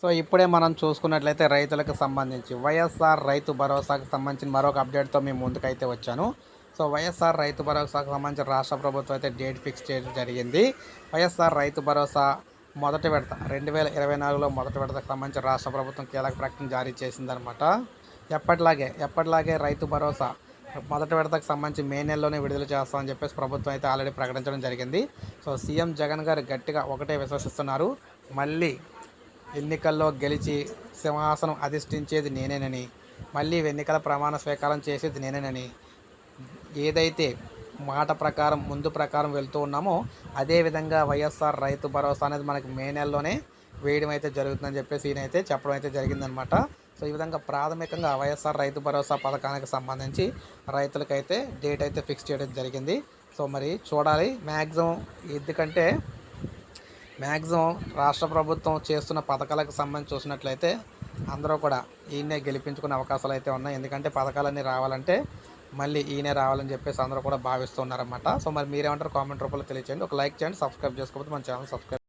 So ఇప్పుడే మనం చూసుకున్నట్లయితే రైతులకు సంబంధించి వైఎస్ఆర్ రైతు భరోసాకు సంబంధించిన మరొక అప్డేట్తో మేము ముందుకైతే వచ్చాను. సో వైఎస్ఆర్ రైతు భరోసాకు సంబంధించి రాష్ట్ర ప్రభుత్వం అయితే డేట్ ఫిక్స్ చేయడం జరిగింది. వైఎస్ఆర్ రైతు భరోసా మొదటి విడత రెండు వేల ఇరవై నాలుగులో మొదటి విడతకు సంబంధించి రాష్ట్ర ప్రభుత్వం కీలక ప్రకటన జారీ చేసిందనమాట ఎప్పటిలాగే ఎప్పటిలాగే రైతు భరోసా మొదటి విడతకు సంబంధించి మే నెలలోనే విడుదల చేస్తామని చెప్పేసి ప్రభుత్వం అయితే ఆల్రెడీ ప్రకటించడం జరిగింది. సో సీఎం జగన్ గారు గట్టిగా ఒకటే విశ్వసిస్తున్నారు. మళ్ళీ ఎన్నికల్లో గెలిచి సింహాసనం అధిష్ఠించేది నేనేనని మళ్ళీ ఎన్నికల ప్రమాణ స్వీకారం చేసేది నేనేనని ఏదైతే మాట ప్రకారం ముందు ప్రకారం వెళ్తూ ఉన్నామో అదే విధంగా వైఎస్ఆర్ రైతు భరోసా అనేది మనకి మే నెలలోనే వేయడం అయితే జరుగుతుందని చెప్పేసి ఈయన అయితే చెప్పడం అయితే జరిగిందనమాట. సో ఈ విధంగా ప్రాథమికంగా వైఎస్ఆర్ రైతు భరోసా పథకానికి సంబంధించి రైతులకైతే డేట్ అయితే ఫిక్స్ చేయడం జరిగింది. సో మరి చూడాలి. మ్యాక్సిమం ఎందుకంటే మ్యాక్సిమం రాష్ట్ర ప్రభుత్వం చేస్తున్న పథకాలకు సంబంధించి చూసినట్లయితే అందరూ కూడా ఈయనే గెలిపించుకునే అవకాశాలు అయితే ఉన్నాయి. ఎందుకంటే పథకాలన్నీ రావాలంటే మళ్ళీ ఈయనే రావాలని చెప్పేసి అందరూ కూడా భావిస్తున్నారన్నమాట. సో మరి మీరేమంటారు కామెంట్ రూపంలో తెలియచేయండి. ఒక లైక్ చేయండి సబ్స్క్రైబ్ చేసుకోకపోతే మన ఛానల్ సబ్స్క్రైబ్